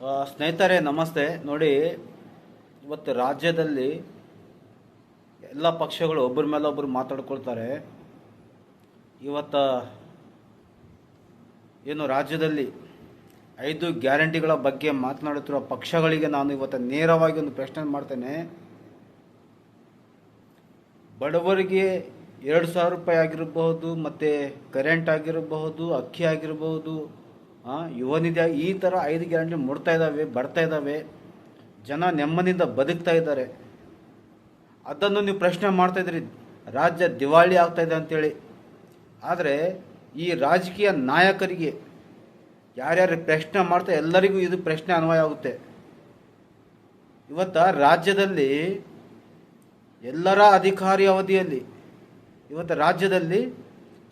ಸ್ನೇಹಿತರೆ, ನಮಸ್ತೆ. ನೋಡಿ, ಇವತ್ತು ರಾಜ್ಯದಲ್ಲಿ ಎಲ್ಲ ಪಕ್ಷಗಳು ಒಬ್ಬರ ಮೇಲೆ ಒಬ್ಬರು ಮಾತಾಡ್ಕೊಳ್ತಾರೆ. ಇವತ್ತ ಏನು ರಾಜ್ಯದಲ್ಲಿ ಐದು ಗ್ಯಾರಂಟಿಗಳ ಬಗ್ಗೆ ಮಾತನಾಡುತ್ತಿರುವ ಪಕ್ಷಗಳಿಗೆ ನಾನು ಇವತ್ತು ನೇರವಾಗಿ ಒಂದು ಪ್ರಶ್ನೆ ಮಾಡ್ತೇನೆ. ಬಡವರಿಗೆ ಎರಡು ಸಾವಿರ ರೂಪಾಯಿ ಆಗಿರಬಹುದು, ಮತ್ತು ಕರೆಂಟ್ ಆಗಿರಬಹುದು, ಅಕ್ಕಿ ಆಗಿರಬಹುದು ಆ, ಯುವ ಈ ಥರ ಐದು ಗ್ಯಾರಂಟಿ ಮುಡ್ತಾ ಇದ್ದಾವೆ ಬರ್ತಾ ಇದ್ದಾವೆ ಜನ ನೆಮ್ಮದಿಯಿಂದ ಬದುಕ್ತಾ ಇದ್ದಾರೆ. ಅದನ್ನು ನೀವು ಪ್ರಶ್ನೆ ಮಾಡ್ತಾ ಇದ್ರಿ ರಾಜ್ಯ ದಿವಾಳಿ ಆಗ್ತಾ ಇದೆ ಅಂತೇಳಿ. ಆದರೆ ಈ ರಾಜಕೀಯ ನಾಯಕರಿಗೆ ಯಾರ್ಯಾರು ಪ್ರಶ್ನೆ ಮಾಡ್ತಾ ಎಲ್ಲರಿಗೂ ಇದು ಪ್ರಶ್ನೆ ಅನ್ವಯ ಆಗುತ್ತೆ. ಇವತ್ತು ರಾಜ್ಯದಲ್ಲಿ ಎಲ್ಲರ ಅಧಿಕಾರಿ ಅವಧಿಯಲ್ಲಿ ಇವತ್ತು ರಾಜ್ಯದಲ್ಲಿ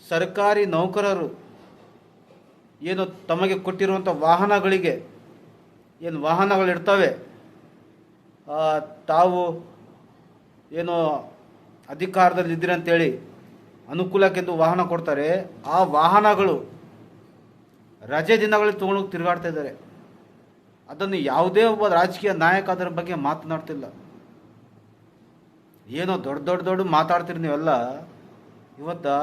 ಸರ್ಕಾರಿ ನೌಕರರು ಏನು ತಮಗೆ ಕೊಟ್ಟಿರುವಂಥ ವಾಹನಗಳಿಗೆ ಏನು ವಾಹನಗಳಿರ್ತವೆ ತಾವು ಏನು ಅಧಿಕಾರದಲ್ಲಿ ಇದ್ದೀರಿ ಅಂತೇಳಿ ಅನುಕೂಲಕ್ಕೆಂದು ವಾಹನ ಕೊಡ್ತಾರೆ. ಆ ವಾಹನಗಳು ರಜೆ ದಿನಗಳಲ್ಲಿ ತೊಗೊಂಡೋಗಿ ತಿರುಗಾಡ್ತಾ ಇದ್ದಾರೆ. ಅದನ್ನು ಯಾವುದೇ ಒಬ್ಬ ರಾಜಕೀಯ ನಾಯಕ ಅದರ ಬಗ್ಗೆ ಮಾತನಾಡ್ತಿಲ್ಲ. ಏನೋ ದೊಡ್ಡ ದೊಡ್ಡ ದೊಡ್ಡ ಮಾತಾಡ್ತೀರಿ ನೀವೆಲ್ಲ ಇವತ್ತು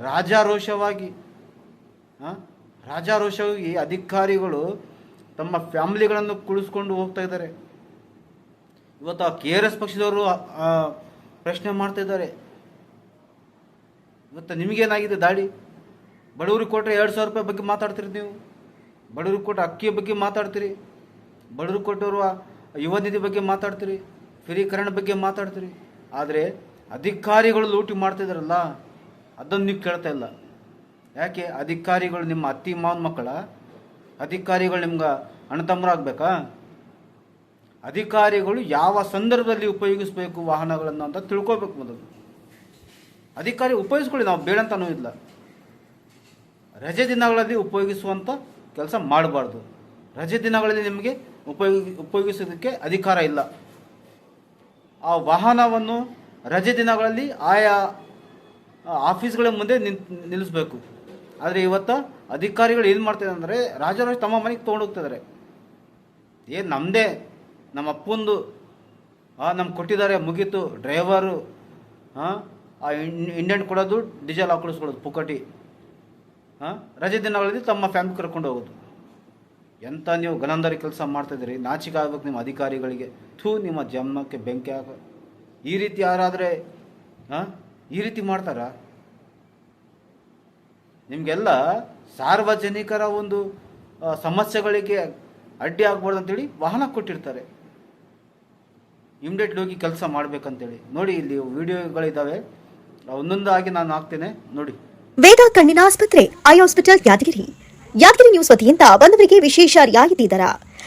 ರಾಜಾರೋಷವಾಗಿ ಆ, ರಾಜಾರೋಷವಾಗಿ ಅಧಿಕಾರಿಗಳು ತಮ್ಮ ಫ್ಯಾಮಿಲಿಗಳನ್ನು ಕುಳಿಸ್ಕೊಂಡು ಹೋಗ್ತಾ ಇದ್ದಾರೆ. ಇವತ್ತು ಆ ಕೆ ಆರ್ ಎಸ್ ಪಕ್ಷದವರು ಪ್ರಶ್ನೆ ಮಾಡ್ತಾ ಇದ್ದಾರೆ. ಇವತ್ತು ನಿಮಗೇನಾಗಿದೆ ದಾಳಿ? ಬಡವ್ರಿಗೆ ಕೊಟ್ಟರೆ ಎರಡು ಸಾವಿರ ರೂಪಾಯಿ ಬಗ್ಗೆ ಮಾತಾಡ್ತೀರಿ ನೀವು? ಬಡವ್ರಿಗೆ ಕೊಟ್ಟರೆ ಅಕ್ಕಿಯ ಬಗ್ಗೆ ಮಾತಾಡ್ತೀರಿ? ಬಡವ್ರಿಗೆ ಕೊಟ್ಟವರು ಯುವ ನಿಧಿ ಬಗ್ಗೆ ಮಾತಾಡ್ತೀರಿ? ಫ್ರೀಕರಣ ಬಗ್ಗೆ ಮಾತಾಡ್ತೀರಿ? ಆದರೆ ಅಧಿಕಾರಿಗಳು ಲೂಟಿ ಮಾಡ್ತಿದ್ದಾರಲ್ಲ ಅದನ್ನು ನೀವು ಕೇಳ್ತಾ ಇಲ್ಲ. ಯಾಕೆ? ಅಧಿಕಾರಿಗಳು ನಿಮ್ಮ ಅತ್ತಿ, ಮಾವನ ಮಕ್ಕಳ ಅಧಿಕಾರಿಗಳು ನಿಮ್ಗೆ ತಮ್ಮರಾಗಬೇಕಾ ಅಧಿಕಾರಿಗಳು ಯಾವ ಸಂದರ್ಭದಲ್ಲಿ ಉಪಯೋಗಿಸಬೇಕು ವಾಹನಗಳನ್ನು ಅಂತ ತಿಳ್ಕೊಬೇಕು ಮೊದಲು. ಅಧಿಕಾರಿ ಉಪಯೋಗಿಸ್ಕೊಳ್ಳಿ, ನಾವು ಬೇಡ ಅಂತ ಇಲ್ಲ ರಜೆ ದಿನಗಳಲ್ಲಿ ಉಪಯೋಗಿಸುವಂಥ ಕೆಲಸ ಮಾಡಬಾರ್ದು. ರಜೆ ದಿನಗಳಲ್ಲಿ ನಿಮಗೆ ಉಪಯೋಗ, ಉಪಯೋಗಿಸೋದಕ್ಕೆ ಅಧಿಕಾರ ಇಲ್ಲ. ಆ ವಾಹನವನ್ನು ರಜೆ ದಿನಗಳಲ್ಲಿ ಆಯಾ ಆಫೀಸ್ಗಳ ಮುಂದೆ ನಿಲ್ಲಿಸ್ಬೇಕು. ಆದರೆ ಇವತ್ತು ಅಧಿಕಾರಿಗಳು ಏನು ಮಾಡ್ತಿದ್ದಾರೆ ಅಂದರೆ ರಾಜರಾಜ ತಮ್ಮ ಮನೆಗೆ ತೊಗೊಂಡು ಹೋಗ್ತಿದ್ದಾರೆ. ಏನು ನಮ್ಮದೇ ನಮ್ಮ ಅಪ್ಪಂದು ನಮ್ಗೆ ಕೊಟ್ಟಿದ್ದಾರೆ, ಮುಗೀತು. ಡ್ರೈವರು ಹಾಂ ಆ ಇಂಡಿಯನ್ ಕೊಡೋದು ಡೀಸೆಲ್ ಹಾಕೊಳಿಸ್ಕೊಳ್ಳೋದು ಪುಕಟಿ. ಹಾಂ ರಜೆ ದಿನಗಳಲ್ಲಿ ತಮ್ಮ ಫ್ಯಾಮಿಲಿ ಕರ್ಕೊಂಡು ಹೋಗೋದು. ಎಂಥ ನೀವು ಗನಂದರಿ ಕೆಲಸ ಮಾಡ್ತಿದ್ದೀರಿ ನಾಚಿಕೆ ಆಗ್ಬೇಕು ನಿಮ್ಮ ಅಧಿಕಾರಿಗಳಿಗೆ. ಥೂ, ನಿಮ್ಮ ಜನ್ಮಕ್ಕೆ ಬೆಂಕಿ ಹಾಕ ಈ ರೀತಿ ಯಾರಾದರೆ ಹಾಂ ಈ ರೀತಿ ಮಾಡ್ತಾರಾ? ನಿಮಗೆಲ್ಲ ಸಾರ್ವಜನಿಕರ ಒಂದು ಸಮಸ್ಯೆಗಳಿಗೆ ಅಡ್ಡಿ ಆಗ್ಬಾರ್ದು ಅಂತೇಳಿ ವಾಹನ ಕೊಟ್ಟಿರ್ತಾರೆ. ಇಮ್ಡಿಯೇಟ್ಲಿ ಹೋಗಿ ಕೆಲಸ ಮಾಡ್ಬೇಕಂತೇಳಿ. ನೋಡಿ, ಇಲ್ಲಿ ವಿಡಿಯೋಗಳಿದ್ದಾವೆ ಒಂದೊಂದಾಗಿ ನಾನು ಹಾಕ್ತೇನೆ. ನೋಡಿ. ವೇದ ಕಣ್ಣಿನ ಆಸ್ಪತ್ರೆ, eye hospital Yadgiri. Yadgiri news ವತಿಯಿಂದ ಬಂದವರಿಗೆ ವಿಶೇಷ ರಿಯಾಯಿತಿ ದರ.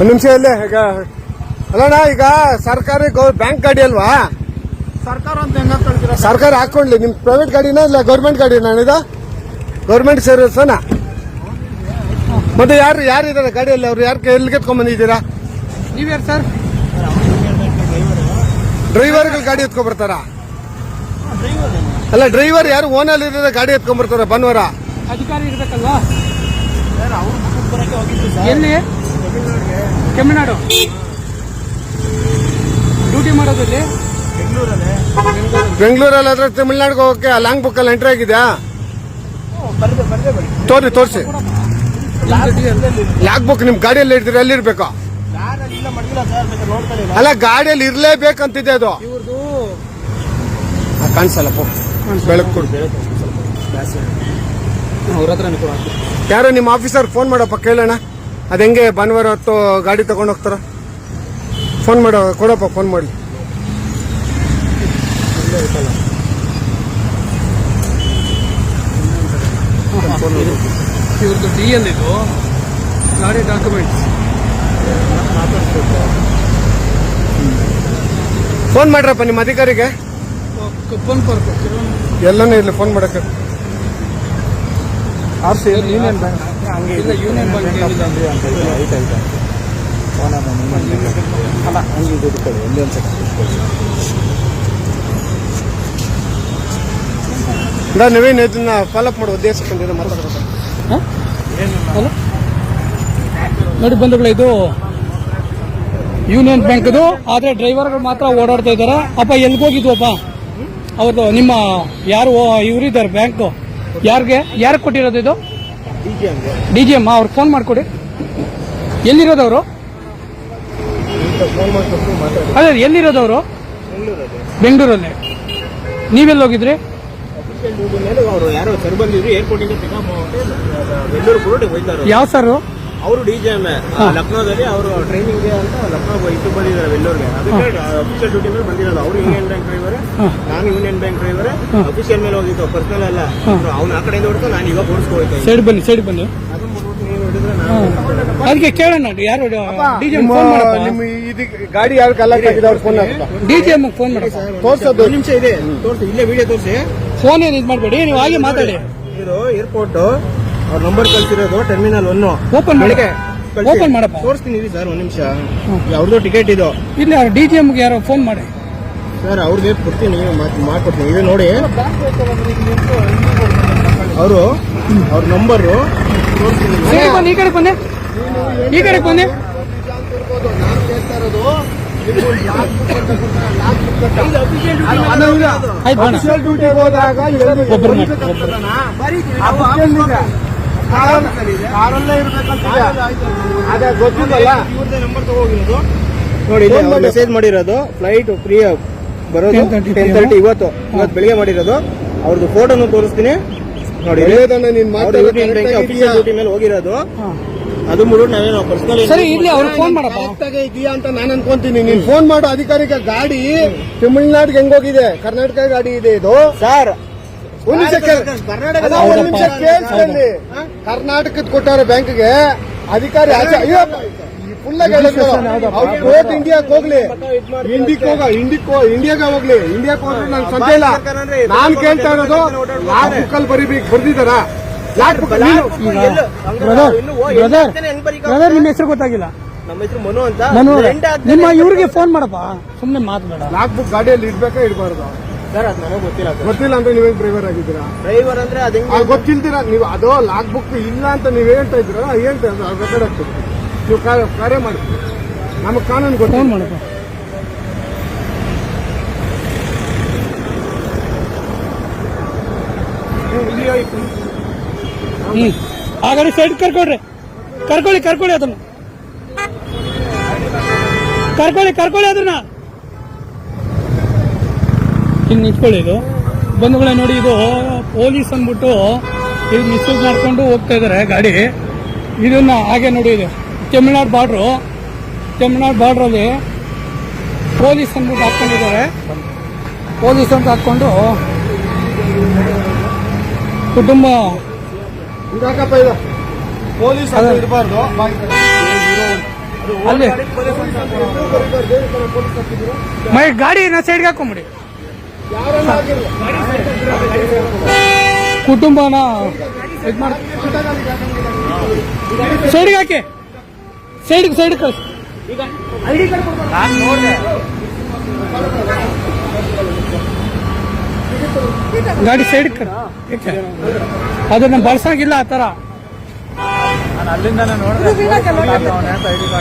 ಒಂದು ನಿಮಿಷ ಇಲ್ಲೇ ಈಗ. ಅಲ್ಲಣ್ಣ ಈಗ ಸರ್ಕಾರಿ ಗೌರ್ ಬ್ಯಾಂಕ್ ಗಾಡಿ ಅಲ್ವಾ? ಸರ್ಕಾರ ಅಂತ ಹೆಂಗ ಕಳ್ತೀರ ಸರ್ಕಾರ ಹಾಕೊಂಡ್ಲಿ ನಿಮ್ ಪ್ರೈವೇಟ್ ಗಾಡಿನ ಇಲ್ಲ ಗೌರ್ಮೆಂಟ್ ಗಾಡಿನ ಇದು? ಗೌರ್ಮೆಂಟ್ ಸರ್ವಿಸನ ಮತ್ತೆ ಯಾರು ಯಾರು ಇದಾರೆ ಗಾಡಿಯಲ್ಲಿ? ಅವ್ರು ಯಾರು ಎಲ್ಲಿ ಎತ್ಕೊಂಡ್ ಬಂದಿದ್ದೀರಾ? ನೀವ್ಯಾರು ಸರ್? ಡ್ರೈವರ್ಗಳು ಗಾಡಿ ಎತ್ಕೊಂಡ್ ಬರ್ತಾರ? ಅಲ್ಲ ಡ್ರೈವರ್ ಯಾರು ಓನಲ್ಲಿ ಇದ್ರೆ ಗಾಡಿ ಎತ್ಕೊಂಡ್ ಬರ್ತಾರ ಬನ್ವರ ಅಧಿಕಾರಿ ಇರ್ಬೇಕಲ್ವಾ? ಎಲ್ಲಿ? ಕೆಮ್ಮನಾಡು. ಡ್ಯೂಟಿ ಮಾಡೋದಲ್ಲಿ ಬೆಂಗಳೂರಲ್ಲಿ ಆದ್ರೆ ತಮಿಳ್ನಾಡಿಗೆ ಹೋಗಕ್ಕೆ ಲಾಂಗ್ ಬುಕ್ ಅಲ್ಲಿ ಎಂಟ್ರಿ ಆಗಿದ್ಯಾ ತೋರಿ ತೋರಿಸಿ. ಲಾಗ್ ಬುಕ್ ನಿಮ್ ಗಾಡಿಯಲ್ಲಿ ಇಡ್ತೀರಿ ಅಲ್ಲಿ ಇರ್ಬೇಕು ಅಲ್ಲ ಗಾಡಿಯಲ್ಲಿ ಇರ್ಲೇಬೇಕಂತಿದೆ ಅದು. ಕಾಣಿಸಲ್ಲ ಬೆಳಕು ಕೊಡು. ಅವ್ರ ಹತ್ರ ಅನುಕೂಲ ಯಾರೋ ನಿಮ್ಮ ಆಫೀಸರ್ ಫೋನ್ ಮಾಡಪ್ಪ ಕೇಳೋಣ. ಅದ್ ಹೆಂಗೆ ಭಾನುವಾರ ಹೊತ್ತು ಗಾಡಿ ತಗೊಂಡು ಹೋಗ್ತಾರ? ಫೋನ್ ಮಾಡೋ ಕೊಡಪ್ಪ ಫೋನ್ ಮಾಡಿ. ಇವ್ರದ್ದು ಡಿ ಎಲ್ ಇದು ಗಾಡಿ ಡಾಕ್ಯುಮೆಂಟ್ಸ್ ಫೋನ್ ಮಾಡ್ರಪ್ಪ ನಿಮ್ಮ ಅಧಿಕಾರಿಗೆ. ಫೋನ್ ಎಲ್ಲನೂ ಇರಲಿ ಫೋನ್ ಮಾಡಕ್ಕೆ. RC C union bank? ಇಲ್ಲ ಯೂನಿಯನ್ ಬ್ಯಾಂಕ್ ನೀವೇನು ಇದನ್ನ ಫಾಲೋಅಪ್ ಮಾಡೋ ಮಾತಾಡೋದು? ನೋಡಿ ಬಂಧುಗಳು ಇದು ಯೂನಿಯನ್ ಬ್ಯಾಂಕ್ದು ಆದ್ರೆ ಡ್ರೈವರ್ಗಳು ಮಾತ್ರ ಓಡಾಡ್ತಾ ಇದ್ದಾರೆ. ಅಪ್ಪ ಎಲ್ಗೋಗಿದ್ವಪ್ಪ ಅವ್ರದ್ದು ನಿಮ್ಮ ಯಾರು ಇವರಿದ್ದಾರೆ ಬ್ಯಾಂಕ್ ಯಾರಿಗೆ? ಯಾರು ಕೊಟ್ಟಿರೋದು ಇದು? ಡಿ ಜಿ ಎಂ ಅವ್ರಿಗೆ ಫೋನ್ ಮಾಡಿಕೊಡಿ. ಎಲ್ಲಿರೋದವರು? ಅದೇ ಎಲ್ಲಿರೋದವರು? ಬೆಂಗಳೂರಲ್ಲಿ. ನೀವೆಲ್ಲಿ ಹೋಗಿದ್ರಿ? ಯಾವ ಸರ್? ಅವರು ಡಿ ಜೆ ಎಂ ಲಕ್ನೋದಲ್ಲಿ ಅವರು ಟ್ರೈನಿಂಗ್ ಅಂತ ಲಕ್ನೋ ಇಟ್ಟು ಬಂದಿದ್ದಾರೆ ಬೆಂಗಳೂರಿಗೆ ಅದಕ್ಕೆ ಅಫಿಷಿಯಲ್ ಡ್ಯೂಟಿ ಮೇಲೆ ಬಂದಿರೋದು. ಅವರು ಯೂನಿಯನ್ ಬ್ಯಾಂಕ್ ಡ್ರೈವರ್ ನಾನು ಯೂನಿಯನ್ ಬ್ಯಾಂಕ್ ಡ್ರೈವರ್ ಅಫಿಷಿಯಲ್ ಮೇಲೆ ಹೋಗಿದ್ದು ಪರ್ಸನಲ್ ಅಲ್ಲ. ಅವ್ನ ಆ ಕಡೆಯಿಂದ ಹೊಡ್ತು ನಾನು ಇವಾಗ ಓಡಿಸ್ಕೊಳ್ತಾ ಸೈಡ್ ಬನ್ನಿ ಸೈಡ್ ಬನ್ನಿ. ಅದಕ್ಕೆ ಕೇಳೋಣ ಯಾರು ಡಿ ಜಿ ಎಂ ನಿಮ್ಮ ಫೋನ್ ಮಾಡಪ್ಪ. ನಿಮ್ಮ ಇದಕ್ಕೆ ಗಾಡಿ ಯಾರು ಅವ್ರು phone D J M phone ಮಾಡಿ ತೋರ್ಸೋದು. ಒಂದು ನಿಮಿಷ ಇದೆ. ತೋರಿಸಿ ಇಲ್ಲೇ ವಿಡಿಯೋ ತೋರಿಸಿ. ಫೋನ್ ಏನು ಇದು ಮಾಡಬೇಡಿ. ನೀವು ಹಾಗೆ ಮಾತಾಡಿ. ಇದು ಏರ್ಪೋರ್ಟ್ ಅವ್ರ ನಂಬರ್ ಕಳ್ಸಿರೋದು ಟರ್ಮಿನಲ್ ಒನ್ ಓಪನ್ ಮಾಡಿ. ಓಪನ್ ಮಾಡಪ್ಪ. ತೋರಿಸ್ತೀನಿ ಇರಿ ಸರ್ ಒಂದ್ ನಿಮಿಷ. ಅವ್ರದ್ದು ಟಿಕೆಟ್ ಇದು. ಇಲ್ಲಿ ಡಿ ಜಿ ಎಮ್ಗೆ ಯಾರೋ ಫೋನ್ ಮಾಡಿ. ಸರ್ ಅವ್ರಿಗೆ ಕೊಡ್ತೀನಿ ಮಾತ್- ಮಾಡ್ಕೊಡ್ತೀನಿ. ಇದು ನೋಡಿ. ಅವರು ಅವ್ರ ನಂಬರು ಬನ್ನಿ ಈ ಕಡೆ ಬನ್ನಿ. ಈ ಕಡೆ ಬನ್ನಿ. ಆಯ್ತು ಒಬ್ರು ಮಾಡಿ ಒಬ್ರು. ಕಾರಲ್ಲೇ ಇರ್ಬೇಕಂತಿದೆ. ಅದೇ ಗೊತ್ತಿಲ್ಲಲ್ಲ ಇವ್ರದೇ ನಂಬರ್ ತಗೋಗಿರೋದು. ನೋಡಿ ಮೆಸೇಜ್ ಮಾಡಿರೋದು ಫ್ಲೈಟ್ ಫ್ರೀ ಬರೋದು 10:30 ಟೆನ್ ತರ್ಟಿ ಇವತ್ತು. ಇವತ್ತು ಬೆಳಿಗ್ಗೆ ಮಾಡಿರೋದು. ಅವ್ರದ್ದು ಫೋಟೋನು ತೋರಿಸ್ತೀನಿ. ನೋಡಿ? ಡ್ಯೂಟಿ ಮೇಲೆ ಹೋಗಿರೋದು. ಅದು ಮುರು ನಾವೇನು ಪರ್ಸನಲ್ ಸರಿ ಇಲ್ಲಿ ಅವ್ರಿಗೆ ಫೋನ್ ಇದೆಯಾ ಅಂತ ನಾನು ಅನ್ಕೊಂತೀನಿ. ನೀನ್ ಫೋನ್ ಮಾಡೋ ಅಧಿಕಾರಿಕ ಗಾಡಿ ತಮಿಳ್ನಾಡಿಗೆ ಹೆಂಗೋಗಿದೆ ಕರ್ನಾಟಕ ಗಾಡಿ ಇದೆ ಇದು? ಸರ್ ಒಂದ್ ನಿಮಿಷ ಒಂದ್ ಕೇಳಿಸ್ಕೊಳ್ಳಿ ಕರ್ನಾಟಕದ ಕೊಟ್ಟಾರ ಬ್ಯಾಂಕ್ಗೆ ಅಧಿಕಾರಿ ಫುಲ್ ಅವ್ರು ಕೋರ್ಟ್ ಇಂಡಿಯಾಕ್ ಹೋಗ್ಲಿ. ಇಂಡಿಕ್ ಹೋಗ ಇಂಡಿಕ್ ಇಂಡಿಯಾಗ ಹೋಗ್ಲಿ. ಇಂಡಿಯಾಕ್ ಹೋದ್ರೆ ನನ್ ಸಂತೆ ಇಲ್ಲ. ನಾನ್ ಕೇಳ್ತಾ ಇರೋದು ಲಾಕ್ ಬುಕ್ಕಲ್ಲಿ ಬರೀಬೇಕು ಬರ್ದಿದಾರ ಲಾಕ್ ಬುಕ್ ಬ್ರದರ್ ನಿಮ್ಮ ಹೆಸರು ಗೊತ್ತಾಗಿಲ್ಲ. ನಮ್ಮ ಹೆಸರು ಮನು ಅಂತ. ನಿಮ್ಮ ಇವ್ರಿಗೆ ಫೋನ್ ಮಾಡಪ್ಪ. ಸುಮ್ಮನೆ ಮಾತಾಡ ಲಾಕ್ ಬುಕ್ ಗಾಡಿಯಲ್ಲಿ ಇಡ್ಬೇಕಾ ಇಡಬಾರ್ದು? ಸರ್ ಅದು ನನಗೆ ಗೊತ್ತಿಲ್ಲ ಸರ್. ಗೊತ್ತಿಲ್ಲ ಅಂತ ನೀವೇನ್ ಡ್ರೈವರ್ ಆಗಿದ್ದೀರಾ? ಡ್ರೈವರ್ ಅಂದ್ರೆ ಅದು ಹೆಂಗೆ ಆ ಗೊತ್ತಿಲ್ದಿರ ನೀವು ಅದೋ ಲಾಕ್ ಬುಕ್ ಇಲ್ಲ ಅಂತ ನೀವ್ ಹೇಳ್ತಾ ಇದ್ರ ಹೇಳ್ತಾ ಅದು ರೆಕಾರ್ಡ್ ಆಗ್ತದೆ ನೀವು ಕಾರ್ಯ ಮಾಡ್ತೀವಿ ನಮಗ್ ಕಾನೂನು ಫೋನ್ ಗೊತ್ತಿಲ್ಲ ಮಾಡಪ್ಪ ಹ್ಮ್. ಆ ಗಾಡಿ ಸೈಡ್ ಕರ್ಕೊಳ್ರಿ. ಕರ್ಕೊಳ್ಳಿ ಕರ್ಕೊಳ್ಳಿ ಅದನ್ನ. ಕರ್ಕೊಳ್ಳಿ ಕರ್ಕೊಳ್ಳಿ ಅದನ್ನ. ಹಿಂಗ್ ನಿಂತ್ಕೊಳ್ಳಿ ಇದು. ಬಂಧುಗಳೇ ನೋಡಿ ಇದು ಪೊಲೀಸ್ ಅಂದ್ಬಿಟ್ಟು ಇದು ಮಿಸ್ಯೂಸ್ ಮಾಡ್ಕೊಂಡು ಹೋಗ್ತಾ ಇದ್ದಾರೆ ಗಾಡಿ. ಇದನ್ನು ಹಾಗೆ ನೋಡಿ ಇದು. ತಮಿಳ್ನಾಡು ಬಾರ್ಡ್ರು. ತಮಿಳ್ನಾಡು ಬಾರ್ಡ್ರಲ್ಲಿ ಪೊಲೀಸ್ ಅಂದ್ಬಿಟ್ಟು ಹಾಕ್ಕೊಂಡಿದ್ದಾರೆ. ಪೊಲೀಸ್ ಅಂತ ಹಾಕ್ಕೊಂಡು ಕುಟುಂಬ ಪೊಲೀಸ್. ಇರಬಾರ್ದು. ಅಲ್ಲಿ ಮೈ ಗಾಡಿನ ಸೈಡ್ಗೆ ಹಾಕೊಂಬಿಡಿ. ಕುಟುಂಬನ ಇದು ಮಾಡಿ. ಸೈಡ್ಗೆ ಹಾಕಿ. ಸೈಡ್ಗೆ ಸೈಡ್ ಕಳಿಸಿ. ಗಾಡಿ ಸೈಡ್ ಅದನ್ನ ಬಳಸಂಗಿಲ್ಲ ಆ ತರ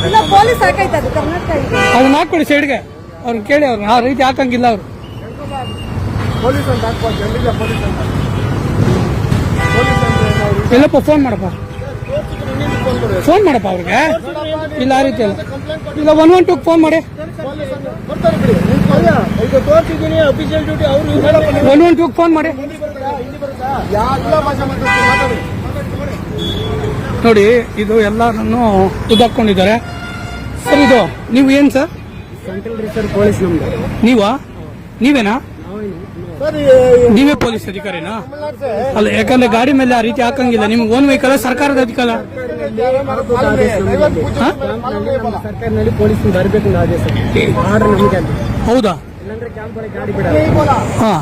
ಇಲ್ಲ ಪೊಲೀಸ್ ಹಾಕೈತೆ ಕರ್ನಾಟಕ ಇದೆ ಅದನ್ನ ಹಾಕೊಡಿ ಸೈಡ್ಗೆ. ಅವ್ರನ್ನ ಕೇಳಿ ಅವ್ರನ್ನ ಆ ರೀತಿ ಹಾಕಂಗಿಲ್ಲ ಅವ್ರು. ಪೊಲೀಸ್ ಅಂತ ಹಾಕ್ಬಾರ್ದು ಎಲ್ಲಿದೆ ಪೊಲೀಸ್ ಅಂತ ಎಲ್ಲಪ್ಪ ಫೋನ್ ಮಾಡಪ್ಪ. ಫೋನ್ ಮಾಡಪ್ಪ ಅವ್ರಿಗೆ? ಇಲ್ಲ ಆ ರೀತಿ ಅಲ್ಲ. ಇಲ್ಲ ಒನ್ ಒನ್ ಟೂಗೆ ಫೋನ್ ಮಾಡಿ. ಈಗ ತೋರಿಸಿದ್ದೀನಿ ಅಫಿಷಿಯಲ್ ಡ್ಯೂಟಿ ಅವರು ಒನ್ ಒನ್ ಟೂಗೆ ಫೋನ್ ಮಾಡಿ. ನೋಡಿ ಇದು ಎಲ್ಲರನ್ನು ಇದಾಕೊಂಡಿದ್ದಾರೆ. ಸರ್ ಇದು ನೀವು ಏನು ಸರ್? ಸೆಂಟ್ರಲ್ ರಿಸರ್ವ್ ಪೊಲೀಸ್ ನಮ್ದು. ನೀವಾ? ನೀವೇನಾ? ನೀವೇ ಪೊಲೀಸ್ ಅಧಿಕಾರಿನಾ? ಅಲ್ಲ ಯಾಕಂದ್ರೆ ಗಾಡಿ ಮೇಲೆ ಆ ರೀತಿ ಹಾಕಂಗಿಲ್ಲ. ನಿಮ್ಗೆ ಓನ್ ವೆಹಿಕಲ್ ಸರ್ಕಾರದ ಅಧಿಕಾರ ಹೌದಾ? ಹಾ.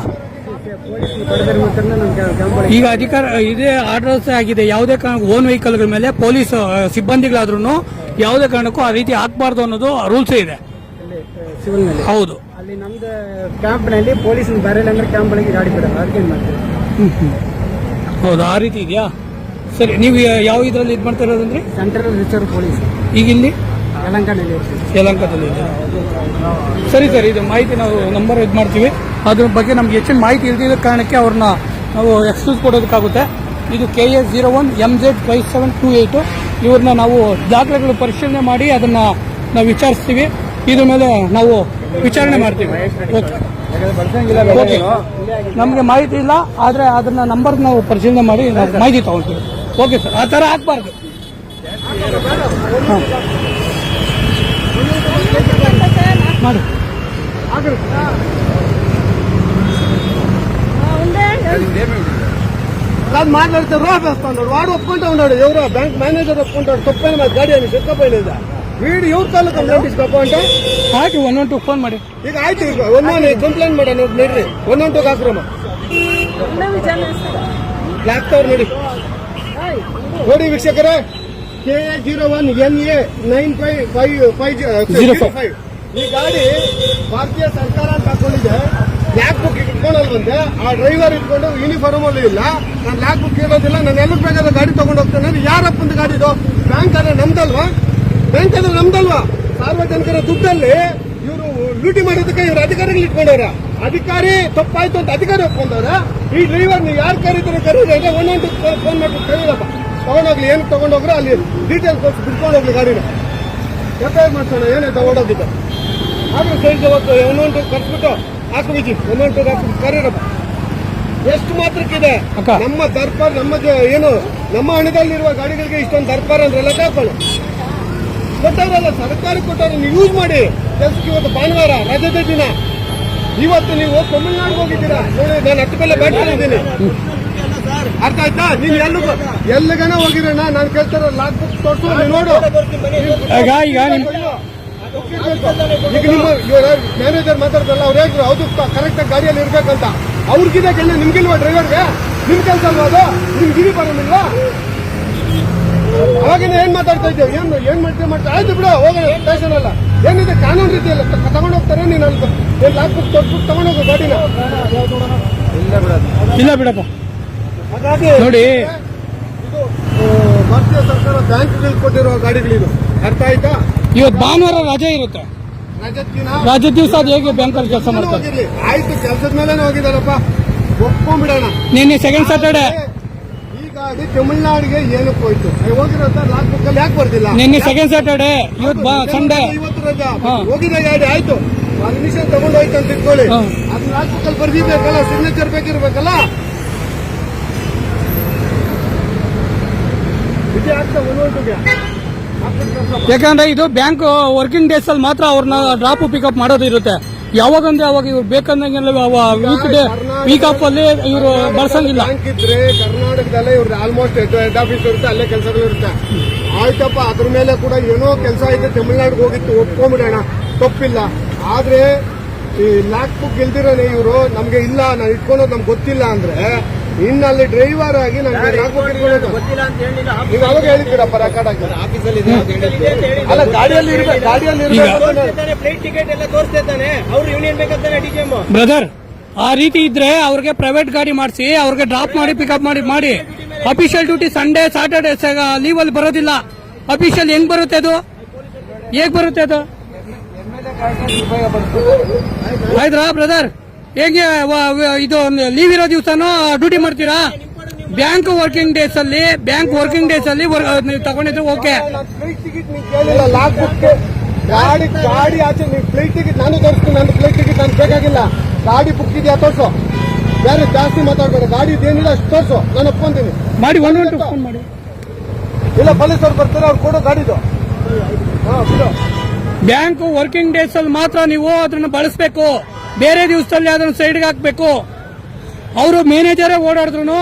ಈಗ ಅಧಿಕಾರ ಇದೇ ಆರ್ಡರ್ ಆಗಿದೆ. ಯಾವುದೇ ಕಾರಣಕ್ಕೆ ಓನ್ ವೆಹಿಕಲ್ಗಳ ಮೇಲೆ ಪೊಲೀಸ್ ಸಿಬ್ಬಂದಿಗಳಾದ್ರೂ ಯಾವುದೇ ಕಾರಣಕ್ಕೂ ಆ ರೀತಿ ಹಾಕಬಾರ್ದು ಅನ್ನೋದು ರೂಲ್ಸ್ ಇದೆ. ಸಿವಿಲ್ನಲ್ಲಿ ಹೌದು. ಅಲ್ಲಿ ನಮ್ದು ಕ್ಯಾಂಪ್ನಲ್ಲಿ ಪೊಲೀಸ್ ಬರಲ್ಲ ಅಂದ್ರೆ ಕ್ಯಾಂಪ್ ಒಳಗೆ ಗಾಡಿ ಬಿಡ ಅದಕ್ಕೆ ಏನ್ ಮಾಡ್ತೀವಿ ಹೌದು ಆ ರೀತಿ ಇದೆಯಾ? ಸರಿ ನೀವು ಯಾವ ಇದರಲ್ಲಿ ಇದು ಮಾಡ್ತಾ ಇರೋದಂದ್ರೆ ಸೆಂಟ್ರಲ್ ರಿಸರ್ವ್ ಪೊಲೀಸ್. ಈಗ ಇಲ್ಲಿ? ಯಲಂಕದಲ್ಲಿ ಇದೆ. ಸರಿ ಸರ್ ಇದು ಮಾಹಿತಿ ನಾವು ನಂಬರ್ ಇದು ಮಾಡ್ತೀವಿ. ಅದ್ರ ಬಗ್ಗೆ ನಮ್ಗೆ ಹೆಚ್ಚಿನ ಮಾಹಿತಿ ಇಲ್ದಿದ ಕಾರಣಕ್ಕೆ ಅವ್ರನ್ನ ನಾವು ಎಕ್ಸ್ಕ್ಯೂಸ್ ಕೊಡೋದಕ್ಕಾಗುತ್ತೆ. ಇದು K S zero one M Z five seven two eight ಇವ್ರನ್ನ ನಾವು ದಾಖಲೆಗಳು ಪರಿಶೀಲನೆ ಮಾಡಿ ಅದನ್ನ ನಾವು ವಿಚಾರಿಸ್ತೀವಿ. ಇದ್ರ ಮೇಲೆ ನಾವು ವಿಚಾರಣೆ ಮಾಡ್ತೀವಿ. ಓಕೆ ಮಾಹಿತಿ ಇಲ್ಲ, ಆದರೆ ಅದನ್ನ ನಂಬರ್ ನಾವು ಪರಿಶೀಲನೆ ಮಾಡಿ ನಾವು ಮಾಹಿತಿ ತಗೊಳ್ತೀವಿ ಓಕೆ ಸರ್ ಆ ಥರ ಹಾಕ್ಬಾರ್ದು ಮಾಡಿ. ಅದು ಮಾತಾಡ್ತಾರೆ ರೋಡ್ ವಾರ್ಡ್ ಒಪ್ಕೊಂತಾವ್ ನೋಡಿ. ಇವರು ಬ್ಯಾಂಕ್ ಮ್ಯಾನೇಜರ್ ಒಪ್ಕೊಂತಾವ್ ತಪ್ಪೇನು ಗಾಡಿ ಸಿಕ್ಕಪ್ಪ ಇಲ್ಲ ವೀಡಿ ಇವ್ರ ಕಾಲು ಕಂಪ್ಲೇಂಟ್ ಇಸ್ಕಪ್ಪ ಅಂತ? ಹಾಕಿ ಒನ್ ಒನ್ ಟು ಫೋನ್ ಮಾಡಿ. ಈಗ ಆಯ್ತು ಈಗ ಒನ್ ಒನ್ ಕಂಪ್ಲೇಂಟ್ ಮಾಡಿ ನೋಡ್ರಿ. ಒನ್ ಒನ್ ಟು ಕಾಕ್ರಮ. ಲ್ಯಾಕ್ತವ್ರು ನೋಡಿ. ನೋಡಿ ವೀಕ್ಷಕರೇ. K A zero one N A nine five five five zero five ಈ ಗಾಡಿ ಭಾರತೀಯ ಸರ್ಕಾರ ಅಂತ ಹಾಕೊಂಡಿದೆ. ಲ್ಯಾಕ್ ಬುಕ್ ಇಟ್ಕೊಂಡಲ್ಲಿ ಬಂದೆ ಆ ಡ್ರೈವರ್ ಇಟ್ಕೊಂಡು ಯೂನಿಫಾರ್ಮ್ ಅಲ್ಲೂ ಇಲ್ಲ. ನಾನು ಲ್ಯಾಕ್ ಬುಕ್ ಇರೋದಿಲ್ಲ ನಾನು ಎಲ್ಲಕ್ಕೆ ಬೇಕಾದ ಗಾಡಿ ತಗೊಂಡು ಹೋಗ್ತೇನೆ ಯಾರಪ್ಪಂದು ಗಾಡಿ ಇದು? ಬ್ಯಾಂಕ್ ಅನ್ನ ನಮ್ದಲ್ವಾ? ಬ್ಯಾಂಕ್ ಅಂದ್ರೆ ನಮ್ದಲ್ವಾ? ಸಾರ್ವಜನಿಕರ ದುಡ್ಡಲ್ಲಿ ಇವರು ಲೂಟಿ ಮಾಡೋದಕ್ಕೆ ಇವರು ಅಧಿಕಾರಿಗಳು ಇಟ್ಕೊಂಡವ್ರ. ಅಧಿಕಾರಿ ತಪ್ಪಾಯ್ತು ಅಂತ ಅಧಿಕಾರಿ ಒಪ್ಕೊಂಡವ್ರ. ಈ ಡ್ರೈವರ್ ನೀವು ಯಾರು ಕರೀತಾರೆ ಕರೀದ್ರೆ ಒಂದೊಂದು ಫೋನ್ ಮಾಡ್ಬಿಟ್ಟು ಕರೀರಪ್ಪ. ತಗೊಂಡೋಗ್ಲಿ ಏನು ತಗೊಂಡೋಗ್ರೆ ಅಲ್ಲಿ ಡೀಟೇಲ್ಸ್ ಕೊಟ್ಟು ಬಿಟ್ಕೊಂಡು ಹೋಗ್ಲಿ ಗಾಡಿನ. ಎಫ್ಐಆರ್ ಮಾಡ್ಸೋಣ ಏನೇ ತಗೊಂಡೋಗಿದ್ದ ಆದ್ರೆ ಸೈಡ್ ಅವತ್ತು ಒಂದೊಂದು ಕರ್ಸ್ಬಿಟ್ಟು ಹಾಕ್ಬಿಜಿ ಒಂದೊಂದು ಹಾಕ್ಬಿಟ್ಟು ಕರೀರಪ್ಪ. ಎಷ್ಟು ಮಾತ್ರಕ್ಕಿದೆ. ನಮ್ಮ ದರ್ಪಾರ್ ನಮ್ಮ ಏನು ನಮ್ಮ ಹಣದಲ್ಲಿರುವ ಗಾಡಿಗಳಿಗೆ ಇಷ್ಟೊಂದು ದರ್ಪಾರ್ ಅಂದ್ರೆ ಹಾಕೊಳ್ಳಿ ಕೊಟ್ಟವ್ರಲ್ಲ ಸರ್ಕಾರಕ್ಕೆ ಕೊಟ್ಟವ್ರು ನೀವು ಯೂಸ್ ಮಾಡಿ. ಕೆಲಸಕ್ಕೆ ಇವತ್ತು ಭಾನುವಾರ ರಜದ ದಿನ. ಇವತ್ತು ನೀವು ತಮಿಳ್ನಾಡಿಗೆ ಹೋಗಿದ್ದೀರಾ? ನೋಡಿ ನಾನು ಹತ್ತು ಬ್ಯಾಟ್ರಿ ಇದ್ದೀನಿ ಅರ್ಥ ಆಯ್ತಾ? ನೀನ್ ಎಲ್ಲಿ ಎಲ್ಲಿಗನ ಹೋಗಿರೋಣ ನಾನು ಕೇಳ್ತಾರ ಲಾಕ್ ಬುಕ್ ತೋರಿಸು ನೀನ್ ನೋಡು. ಈಗ ಈಗ ನಿಮ್ ಈಗ ನಿಮ್ಮ ಮ್ಯಾನೇಜರ್ ಮಾತಾಡ್ತಾರಲ್ಲ ಅವ್ರು ಹೇಳಿದ್ರು ಹೌದು ಕರೆಕ್ಟ್ ಆಗಿ ಗಾಡಿಯಲ್ಲಿ ಇರ್ಬೇಕಂತ. ಅವ್ರಿಗಿದೆ ನಿಮ್ಗಿಲ್ವಾ ಡ್ರೈವರ್ಗೆ ನಿಮ್ ಕೆಲಸ ಅಲ್ವಾ ಅದು? ನಿಮ್ಗೆ ಗಿರಿ ಬರೋದಿಲ್ವಾ? ಅವಾಗಿಂದ ಏನ್ ಮಾತಾಡ್ತಾ ಇದ್ದೇವೆ? ಏನ್ ಏನ್ ಮಾಡ್ತೀವಿ ಮಾಡ್ತಾ ಆಯ್ತು ಬಿಡು ಹೋಗೋಣ ಸ್ಟೇಷನ್ ಅಲ್ಲ. ಏನಿದೆ ಕಾನೂನು ರೀತಿಯಲ್ಲ ತಗೊಂಡು ಹೋಗ್ತಾರೆ ನೀನು ಅಲ್ಲಿ ಏನ್ ಲಾಕ್ ಬುಕ್ ತೊಟ್ಬಿಟ್ಟು ತಗೊಂಡೋಗು ಗಾಡಿನ. ಇಲ್ಲ ಬಿಡಪ್ಪ. ನೋಡಿ. ಇದು ಭಾರತೀಯ ಸರ್ಕಾರ ಬ್ಯಾಂಕ್ಗಳು ಕೊಟ್ಟಿರುವ ಗಾಡಿಗಳಿದು. ಅರ್ಥ ಆಯ್ತಾ? ಇವತ್ತು ಭಾನುವಾರ ರಜೆ ಇರುತ್ತೆ. ರಜೆ ದಿವಸ ಅದು ಹೇಗೆ ಬ್ಯಾಂಕಲ್ಲಿ ಕೆಲಸ ಮಾಡ್ತಾರೆ? ಆಯ್ತು ಕೆಲಸದ ಮೇಲೆ ಹೋಗಿದಾರಪ್ಪ ಒಪ್ಕೊಂಡ್ಬಿಡೋಣ. ನಿನ್ನೆ ಸೆಕೆಂಡ್ ಸ್ಯಾಟರ್ಡೆ ಗಾಡಿ ತಮಿಳ್ನಾಡಿಗೆ ಏನಕ್ಕೆ ಹೋಯ್ತು? ಹೋಗಿರೋದ ಲಾಕ್ ಬುಕ್ ಅಲ್ಲಿ ಯಾಕೆ ಬರ್ದಿಲ್ಲ? ನಿನ್ನೆ ಸೆಕೆಂಡ್ ಸ್ಯಾಟರ್ಡೆ ಇವತ್ತು ಸಂಡೇ ಇವತ್ತು ರಜಾ. ಹೋಗಿದೆ ಗಾಡಿ ಆಯ್ತು. ಪರ್ಮಿಷನ್ ತಗೊಂಡು ಹೋಯ್ತು ಅಂತ ಇಟ್ಕೊಳ್ಳಿ. ಅದು ಲಾಕ್ ಬುಕ್ ಅಲ್ಲಿ ಬರ್ದಿರ್ಬೇಕಲ್ಲ ಸಿಗ್ನೇಚರ್ ಬೇಕಿರ್ಬೇಕಲ್ಲ? ವಿಜಯ ಆಗ್ತಾ ಒಂದೊಂದು ಯಾಕಂದ್ರೆ ಇದು ಬ್ಯಾಂಕ್ ವರ್ಕಿಂಗ್ ಡೇಸ್ ಅಲ್ಲಿ ಮಾತ್ರ ಅವ್ರನ್ನ ಡ್ರಾಪ್ ಪಿಕಪ್ ಮಾಡೋದು ಇರುತ್ತೆ. ಯಾವಾಗಂದ್ರೆ ಅವಾಗ ಇವ್ರು ಬೇಕಂದಂಗೆಲ್ಲ ವೀಕ್ ಡೇ ವೀಕ್ ಆಫ್ ಅಲ್ಲಿ ಇವರು ಬಳಸಂಗಿಲ್ಲ. ಇದ್ರೆ ಕರ್ನಾಟಕದಲ್ಲೇ ಇವ್ರದ್ದು ಆಲ್ಮೋಸ್ಟ್ ಹೆಡ್ ಹೆಡ್ ಆಫೀಸ್ ಇರುತ್ತೆ ಅಲ್ಲೇ ಕೆಲಸಗಳು ಇರುತ್ತೆ. ಆಯ್ತಪ್ಪ ಅದ್ರ ಮೇಲೆ ಕೂಡ ಏನೋ ಕೆಲಸ ಐತೆ ತಮಿಳ್ನಾಡಿಗೆ ಹೋಗಿತ್ತು ಒಪ್ಕೊಂಡ್ಬಿಡೋಣ. ತಪ್ಪಿಲ್ಲ. ಆದ್ರೆ ಈ ಲ್ಯಾಕ್ ಬುಕ್ ಇಲ್ದಿರೋನೆ ಇವರು? ನಮ್ಗೆ ಇಲ್ಲ ನಾನು ಇಟ್ಕೊಳೋದು ನಮ್ಗೆ ಗೊತ್ತಿಲ್ಲ ಅಂದ್ರೆ ಇನ್ನಲ್ಲಿ ಡ್ರೈವರ್ ಆಗಿ ನಮ್ಗೆ ಲ್ಯಾಕ್ ಬುಕ್ ಇಟ್ಕೊಳ್ಳೋದು ನೀವು ಅವಾಗ ಹೇಳಿದ್ದೀರಪ್ಪ ರೆಕಾರ್ಡ್ ಆಗಿ ಅಲ್ಲ ಗಾಡಿಯಲ್ಲಿ ಇರ್ಬೇಕು ಗಾಡಿಯಲ್ಲಿ ಇರ್ಬೇಕು. ಅಂತ ಫ್ಲೈಟ್ ಟಿಕೆಟ್ ಎಲ್ಲ ತೋರಿಸ್ತಾ ಇದ್ದಾನೆ ಅವ್ರು ಯೂನಿಯನ್ ಬೇಕಂತಾನೆ ಡಿ ಎಂ ಬ್ರದರ್ ಆ ರೀತಿ ಇದ್ರೆ ಅವ್ರಿಗೆ ಪ್ರೈವೇಟ್ ಗಾಡಿ ಮಾಡಿಸಿ ಅವ್ರಿಗೆ ಡ್ರಾಪ್ ಮಾಡಿ ಪಿಕಪ್ ಮಾಡಿ ಮಾಡಿ. Official duty Sunday Saturday leave ಅಲ್ಲಿ ಬರೋದಿಲ್ಲ. ಅಫಿಷಿಯಲ್ ಹೆಂಗ್ ಬರುತ್ತೆ ಅದು? ಹೇಗ್ ಬರುತ್ತೆ ಅದು? ಆಯ್ತಾ ಬ್ರದರ್ ಹೇಗೆ ಇದು ಲೀವ್ ಇರೋ ದಿವಸನೂ ಡ್ಯೂಟಿ ಮಾಡ್ತೀರಾ? ಬ್ಯಾಂಕ್ ವರ್ಕಿಂಗ್ ಡೇಸ್ ಅಲ್ಲಿ ಬ್ಯಾಂಕ್ ವರ್ಕಿಂಗ್ ಡೇಸ್ ಅಲ್ಲಿ ನೀವು ತಗೊಂಡಿದ್ರೆ ಓಕೆ ಗಾಡಿ ಗಾಡಿ ಆಚೆ ನೀವು ಫ್ಲೈಟ್ ಟಿಕೆಟ್ ನಾನು ತೋರಿಸ್ತೀನಿ ನನ್ನ ಫ್ಲೈಟ್ ಟಿಕೆಟ್ ನಾನು ಬೇಕಾಗಿಲ್ಲ ಗಾಡಿ ಬುಕ್ ಇದೆಯಾ ತೋರ್ಸು ಬೇರೆ ಜಾಸ್ತಿ ಮಾತಾಡ್ಬೇಡ ಗಾಡಿ ಏನಿಲ್ಲ ಅಷ್ಟು ತೋರ್ಸು ನಾನು ಒಪ್ಕೊಂತೀನಿ ಮಾಡಿ. ಒನ್ ಫೋನ್ ಮಾಡಿ ಇಲ್ಲ ಪೊಲೀಸರು ಬರ್ತಾರೆ? ಅವ್ರು ಕೊಡೋ ಗಾಡಿದು. ಹಾಂ, ಬಿಡು. ಬ್ಯಾಂಕ್ ವರ್ಕಿಂಗ್ ಡೇಸ್ ಅಲ್ಲಿ ಮಾತ್ರ ನೀವು ಅದನ್ನ ಬಳಸಬೇಕು. ಬೇರೆ ದಿವಸದಲ್ಲಿ ಅದನ್ನ ಸೈಡ್ಗೆ ಹಾಕಬೇಕು. ಅವರು ಮ್ಯಾನೇಜರೇ ಓಡಾಡಿದ್ರು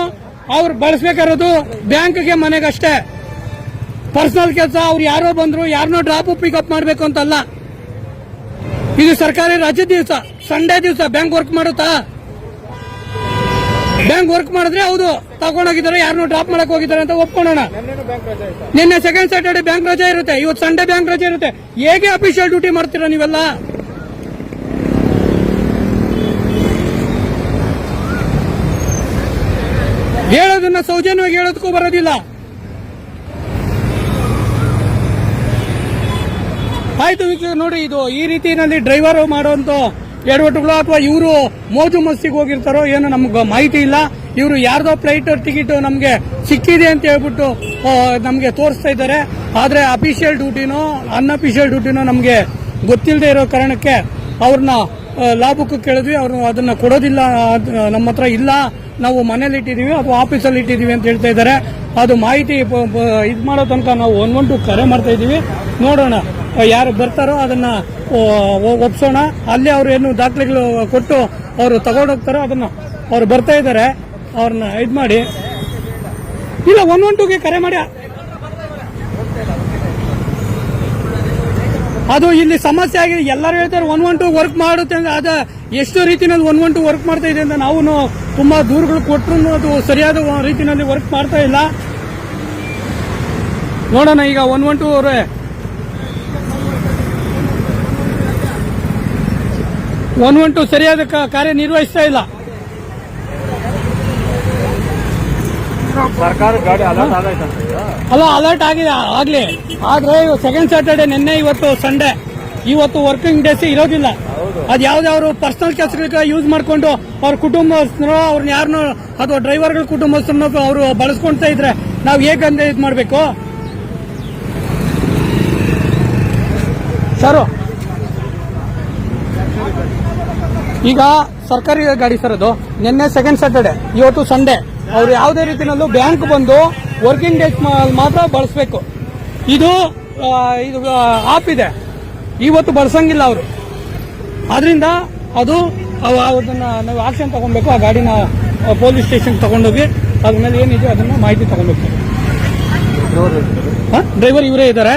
ಅವ್ರು ಬಳಸ್ಬೇಕಾಗಿರೋದು ಬ್ಯಾಂಕ್ಗೆ ಮನೆಗಷ್ಟೇ. ಪರ್ಸನಲ್ ಕೆಲಸ, ಅವ್ರು ಯಾರೋ ಬಂದ್ರು, ಯಾರನ್ನೋ ಡ್ರಾಪ್ ಪಿಕಪ್ ಮಾಡಬೇಕು ಅಂತಲ್ಲ. ಇದು ಸರ್ಕಾರಿ ರಜೆ ದಿವಸ, ಸಂಡೇ ದಿವಸ ಬ್ಯಾಂಕ್ ವರ್ಕ್ ಮಾಡುತ್ತಾ? ಬ್ಯಾಂಕ್ ವರ್ಕ್ ಮಾಡಿದ್ರೆ ಹೌದು, ತಗೊಂಡೋಗಿದ್ದಾರೆ, ಯಾರನ್ನು ಡ್ರಾಪ್ ಮಾಡಕ್ ಹೋಗಿದ್ದಾರೆ ಅಂತ ಒಪ್ಕೊಳ್ಳೋಣ. ನಿನ್ನೆ ಸೆಕೆಂಡ್ ಸ್ಯಾಟರ್ಡೆ ಬ್ಯಾಂಕ್ ರಜೆ ಇರುತ್ತೆ, ಇವತ್ತು ಸಂಡೇ ಬ್ಯಾಂಕ್ ರಜೆ ಇರುತ್ತೆ. ಹೇಗೆ ಅಫಿಷಿಯಲ್ ಡ್ಯೂಟಿ ಮಾಡ್ತೀರಾ ನೀವೆಲ್ಲ? ಹೇಳೋದನ್ನ ಸೌಜನ್ಯವಾಗಿ ಹೇಳೋದಕ್ಕೂ ಬರೋದಿಲ್ಲ. ಆಯ್ತು ವೀಕ್ಷಕ ನೋಡಿ ಇದು ಈ ರೀತಿಯಲ್ಲಿ ಡ್ರೈವರ್ ಮಾಡುವಂತ ಎಡವಟ್ಟುಗಳು ಅಥವಾ ಇವರು ಮೋಜು ಮಸ್ತಿಗೆ ಹೋಗಿರ್ತಾರೋ ಏನೋ ನಮ್ಗೆ ಮಾಹಿತಿ ಇಲ್ಲ. ಇವರು ಯಾರ್ದೋ ಫ್ಲೈಟ್ ಟಿಕೆಟ್ ನಮಗೆ ಸಿಕ್ಕಿದೆ ಅಂತ ಹೇಳ್ಬಿಟ್ಟು ನಮಗೆ ತೋರಿಸ್ತಾ ಇದ್ದಾರೆ. ಆದರೆ ಅಫಿಷಿಯಲ್ ಡ್ಯೂಟಿನೋ ಅನ್ಅಫಿಷಿಯಲ್ ಡ್ಯೂಟಿನೋ ನಮಗೆ ಗೊತ್ತಿಲ್ಲದೆ ಇರೋ ಕಾರಣಕ್ಕೆ ಅವ್ರನ್ನ ಲಾಭಕ್ಕೆ ಕೇಳಿದ್ವಿ. ಅವರು ಅದನ್ನ ಕೊಡೋದಿಲ್ಲ ನಮ್ಮ ಹತ್ರ ಇಲ್ಲ. ನಾವು ಮನೇಲಿ ಇಟ್ಟಿದ್ದೀವಿ ಅಥವಾ ಆಫೀಸಲ್ಲಿ ಇಟ್ಟಿದ್ದೀವಿ ಅಂತ ಹೇಳ್ತಾ ಇದ್ದಾರೆ. ಅದು ಮಾಹಿತಿ ಇದು ಮಾಡೋ ತನಕ ನಾವು ಒನ್ ಒನ್ ಟು ಕರೆ ಮಾಡ್ತಾ ಇದ್ದೀವಿ. ನೋಡೋಣ. ಯಾರು ಬರ್ತಾರೋ ಅದನ್ನ ಒಪ್ಸೋಣ. ಅಲ್ಲಿ ಅವರು ಏನು ದಾಖಲೆಗಳು ಕೊಟ್ಟು ಅವರು ತಗೊಂಡೋಗ್ತಾರೋ ಅದನ್ನ ಅವ್ರು ಬರ್ತಾ ಇದ್ದಾರೆ. ಅವ್ರನ್ನ ಇದು ಮಾಡಿ. ಇಲ್ಲ, ಒನ್ ಒನ್ ಟೂಗೆ ಕರೆ ಮಾಡಿ. ಅದು ಇಲ್ಲಿ ಸಮಸ್ಯೆ ಆಗಿದೆ. ಎಲ್ಲರೂ ಹೇಳ್ತಾರೆ ಒನ್ ಒನ್ ಟು ವರ್ಕ್ ಮಾಡುತ್ತೆ ಅಂದ್ರೆ ಅದ ಎಷ್ಟು ರೀತಿನಲ್ಲಿ ಒನ್ ಒನ್ ಟು ವರ್ಕ್ ಮಾಡ್ತಾ ಇದೆ ಅಂತ ನಾವು ತುಂಬಾ ದೂರುಗಳು ಕೊಟ್ಟರು ಅದು ಸರಿಯಾದ ರೀತಿಯಲ್ಲಿ ವರ್ಕ್ ಮಾಡ್ತಾ ಇಲ್ಲ. ನೋಡೋಣ ಈಗ ಒನ್ ಒನ್ ಟು ಅವರೇ ಒನ್ ಒನ್ ಟು ಸರಿಯಾದ ಕಾರ್ಯನಿರ್ವಹಿಸ್ತಾ ಇಲ್ಲ. ಅಲ್ಲ ಅಲರ್ಟ್ ಆಗಿದೆ ಆಗ್ಲಿ. ಆದ್ರೆ ಸೆಕೆಂಡ್ ಸ್ಯಾಟರ್ಡೆ ನಿನ್ನೆ ಇವತ್ತು ಸಂಡೇ ಇವತ್ತು ವರ್ಕಿಂಗ್ ಡೇಸ್ ಇರೋದಿಲ್ಲ. ಅದ್ ಯಾವ್ದಾವ್ರು ಪರ್ಸನಲ್ ಕೆಲಸಗಳಿಗೆ ಯೂಸ್ ಮಾಡ್ಕೊಂಡು ಅವ್ರ ಕುಟುಂಬಸ್ಥರು ಅವ್ರನ್ನ ಯಾರನ್ನೋ ಅಥವಾ ಡ್ರೈವರ್ಗಳ ಕುಟುಂಬಸ್ಥರನ್ನ ಅವರು ಬಳಸ್ಕೊಳ್ತಾ ಇದ್ರೆ ನಾವು ಹೇಗಂದ್ರೆ ಇದು ಮಾಡಬೇಕು? ಸರು ಈಗ ಸರ್ಕಾರಿ ಗಾಡಿ ಸರ್ ಅದು. ನಿನ್ನೆ ಸೆಕೆಂಡ್ ಸ್ಯಾಟರ್ಡೆ ಇವತ್ತು ಸಂಡೇ ಅವ್ರು ಯಾವುದೇ ರೀತಿಯಲ್ಲೂ ಬ್ಯಾಂಕ್ ಬಂದು ವರ್ಕಿಂಗ್ ಡೇಸ್ ಮಾತ್ರ ಬಳಸಬೇಕು. ಇದು ಇದು ಆಪ್ ಇದೆ. ಇವತ್ತು ಬಳಸಂಗಿಲ್ಲ ಅವರು. ಆದ್ರಿಂದ ಅದು ಅದನ್ನ ನಾವು ಆಕ್ಷನ್ ತಗೊಬೇಕು ಆ ಗಾಡಿನ ಪೊಲೀಸ್ ಸ್ಟೇಷನ್ ತಗೊಂಡೋಗಿ ಅದ್ರ ಮೇಲೆ ಏನಿದೆ ಅದನ್ನ ಮಾಹಿತಿ ತಗೊಬೇಕು ಡ್ರೈವರ್ ಇವರೇ ಇದ್ದಾರೆ.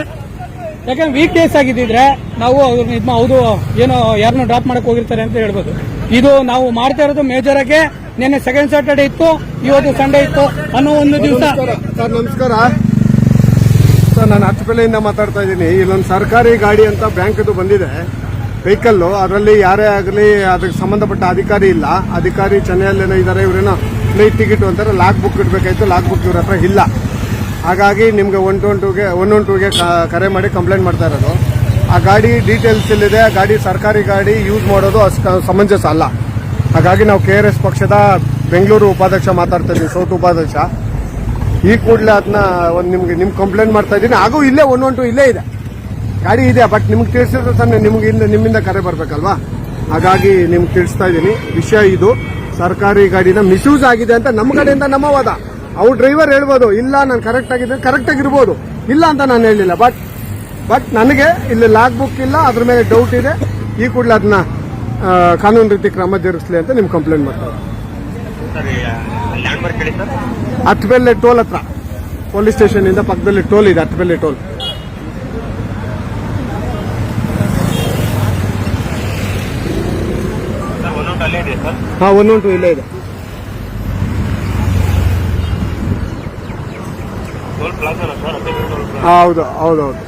ಯಾಕಂದ್ರೆ ವೀಕ್ ಡೇಸ್ ಆಗಿದ್ದಿದ್ರೆ ನಾವು ಅವ್ರನ್ನ ಹೌದು ಏನೋ ಯಾರನ್ನೂ ಡ್ರಾಪ್ ಮಾಡಕ್ ಹೋಗಿರ್ತಾರೆ ಅಂತ ಹೇಳ್ಬೋದು. ಇದು ನಾವು ಮಾಡ್ತಾ ಇರೋದು ಮೇಜರ್ ಆಗಿ ನಿನ್ನೆ ಸೆಕೆಂಡ್ ಸ್ಯಾಟರ್ಡೆ ಇತ್ತು ಇವತ್ತು ಸಂಡೇ ಇತ್ತು ಅನ್ನೋ ಒಂದು ದಿವಸ. ಸರ್ ನಮಸ್ಕಾರ. ಸರ್ ನಾನು ಹತ್ತಪೆಲೆಯಿಂದ ಮಾತಾಡ್ತಾ ಇದ್ದೀನಿ. ಇಲ್ಲೊಂದು ಸರ್ಕಾರಿ ಗಾಡಿ ಅಂತ ಬ್ಯಾಂಕ್ದು ಬಂದಿದೆ. ವೆಹಿಕಲ್ಲು ಅದರಲ್ಲಿ ಯಾರೇ ಆಗಲಿ ಅದಕ್ಕೆ ಸಂಬಂಧಪಟ್ಟ ಅಧಿಕಾರಿ ಇಲ್ಲ. ಅಧಿಕಾರಿ ಚೆನ್ನೈಯಲ್ಲೇನೋ ಇದ್ದಾರೆ ಇವರೇನೋ ಫ್ಲೈಟ್ ಟಿಕೆಟ್ ಅಂತಾರೆ ಲಾಕ್ ಬುಕ್ ಇಡಬೇಕಾಯ್ತು ಲಾಕ್ ಬುಕ್ ಇವ್ರ ಹತ್ರ ಇಲ್ಲ. ಹಾಗಾಗಿ ನಿಮ್ಗೆ ಒನ್ ಟು ಒನ್ ಟೂಗೆ ಒನ್ ಒನ್ ಟೂಗೆ ಕರೆ ಮಾಡಿ ಕಂಪ್ಲೇಂಟ್ ಮಾಡ್ತಾ ಇರೋದು. ಆ ಗಾಡಿ ಡೀಟೇಲ್ಸ್ ಇಲ್ಲಿದೆ, ಆ ಗಾಡಿ ಸರ್ಕಾರಿ ಗಾಡಿ ಯೂಸ್ ಮಾಡೋದು ಅಷ್ಟು ಸಮಂಜಸ ಅಲ್ಲ. ಹಾಗಾಗಿ ನಾವು ಕೆ ಆರ್ ಎಸ್ ಪಕ್ಷದ ಬೆಂಗಳೂರು ಉಪಾಧ್ಯಕ್ಷ ಮಾತಾಡ್ತಾ ಇದ್ದೀವಿ, ಸೌತ್ ಉಪಾಧ್ಯಕ್ಷ. ಈ ಕೂಡಲೇ ಅದನ್ನ ಒಂದು ನಿಮಗೆ, ನಿಮ್ಗೆ ಕಂಪ್ಲೇಂಟ್ ಮಾಡ್ತಾ ಇದ್ದೀನಿ. ಹಾಗೂ ಇಲ್ಲೇ ಒನ್ ಒನ್ ಟು ಇಲ್ಲೇ ಇದೆ. ಗಾಡಿ ಇದೆ ಬಟ್ ನಿಮ್ಗೆ ತಿಳಿಸಿದ್ರೆ ತಾನೆ ನಿಮ್ಗೆ ಇಂದ ನಿಮ್ಮಿಂದ ಕರೆ ಬರಬೇಕಲ್ವಾ? ಹಾಗಾಗಿ ನಿಮ್ಗೆ ತಿಳಿಸ್ತಾ ಇದ್ದೀನಿ. ವಿಷಯ ಇದು, ಸರ್ಕಾರಿ ಗಾಡಿನ ಮಿಸ್ಯೂಸ್ ಆಗಿದೆ ಅಂತ ನಮ್ಮ ಕಡೆಯಿಂದ ನಮ್ಮ ವಾದ. ಅವ್ರು ಡ್ರೈವರ್ ಹೇಳ್ಬೋದು ಇಲ್ಲ ನಾನು ಕರೆಕ್ಟ್ ಆಗಿದ್ದೆ ಕರೆಕ್ಟ್ ಆಗಿರ್ಬೋದು. ಇಲ್ಲ ಅಂತ ನಾನು ಹೇಳಿಲ್ಲ ಬಟ್ ಬಟ್ ನನಗೆ ಇಲ್ಲಿ ಲಾಗ್ ಬುಕ್ ಇಲ್ಲ ಅದ್ರ ಮೇಲೆ ಡೌಟ್ ಇದೆ. ಈ ಕೂಡಲೇ ಅದನ್ನ ಕಾನೂನು ರೀತಿ ಕ್ರಮ ಜರುಗಿಸ್ಲಿ ಅಂತ ನಿಮ್ಗೆ ಕಂಪ್ಲೇಂಟ್ ಮಾಡ್ತಾರೆ ಅತ್ಬೆಲ್ಲೆ ಟೋಲ್ ಹತ್ರ. ಪೊಲೀಸ್ ಸ್ಟೇಷನ್ ಇಂದ ಪಕ್ಕದಲ್ಲಿ ಟೋಲ್ ಇದೆ ಹತ್ತಬೆಲ್ಲೆ ಟೋಲ್. ಹಾಂ ಒನ್ ಒನ್ ಟು ಇಲ್ಲೇ ಇದೆ ಟೋಲ್ ಪ್ಲಾಜಾನ ಸರ್ ಅದೇ ಟೋಲ್ ಪ್ಲಾಜಾ ಹಾ, ಹೌದು ಹೌದು ಹೌದು.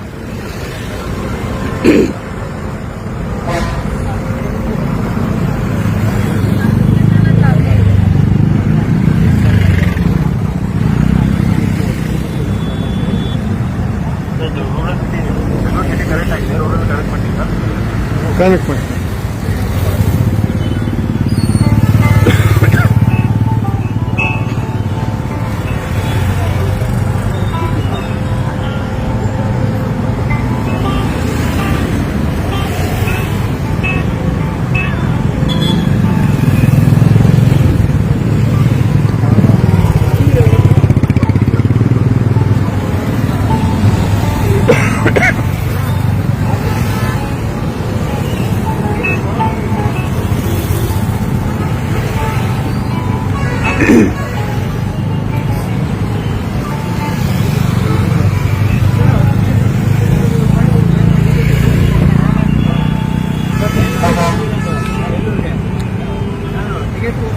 ರೂರಲ್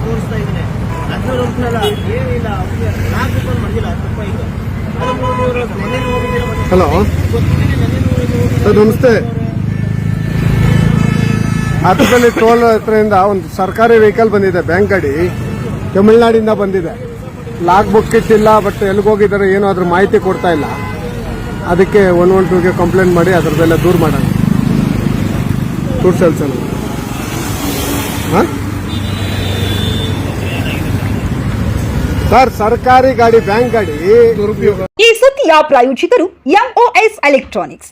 ತೋರಿಸ್ತಾ ಹಲೋ ಸರ್ ನಮಸ್ತೆ. ಹತ್ರದಲ್ಲಿ ಟೋಲ್ ಹತ್ರದಿಂದ ಒಂದು ಸರ್ಕಾರಿ ವೆಹಿಕಲ್ ಬಂದಿದೆ ಬ್ಯಾಂಕ್ ಗಾಡಿ. ತಮಿಳ್ನಾಡಿಂದ ಬಂದಿದೆ. ಲಾಗ್ ಬುಕ್ ಇಟ್ಟಿಲ್ಲ ಬಟ್ ಎಲ್ಲಿಗೆ ಹೋಗಿದ್ದಾರೆ ಏನೋ ಅದ್ರ ಮಾಹಿತಿ ಕೊಡ್ತಾ ಇಲ್ಲ. ಅದಕ್ಕೆ ಒನ್ ಒನ್ ಟೂಗೆ ಕಂಪ್ಲೇಂಟ್ ಮಾಡಿ ಅದ್ರದ್ದೆಲ್ಲ ದೂರ ಮಾಡೋಣ. ಟೂರ್ ಹಾಂ? ಸರ್, ಸರ್ಕಾರಿ ಗಾಡಿ ಬ್ಯಾಂಕ್ ಗಾಡಿ. ಈ ಸುದ್ದಿಯ ಪ್ರಾಯೋಜಿತರು MOS electronics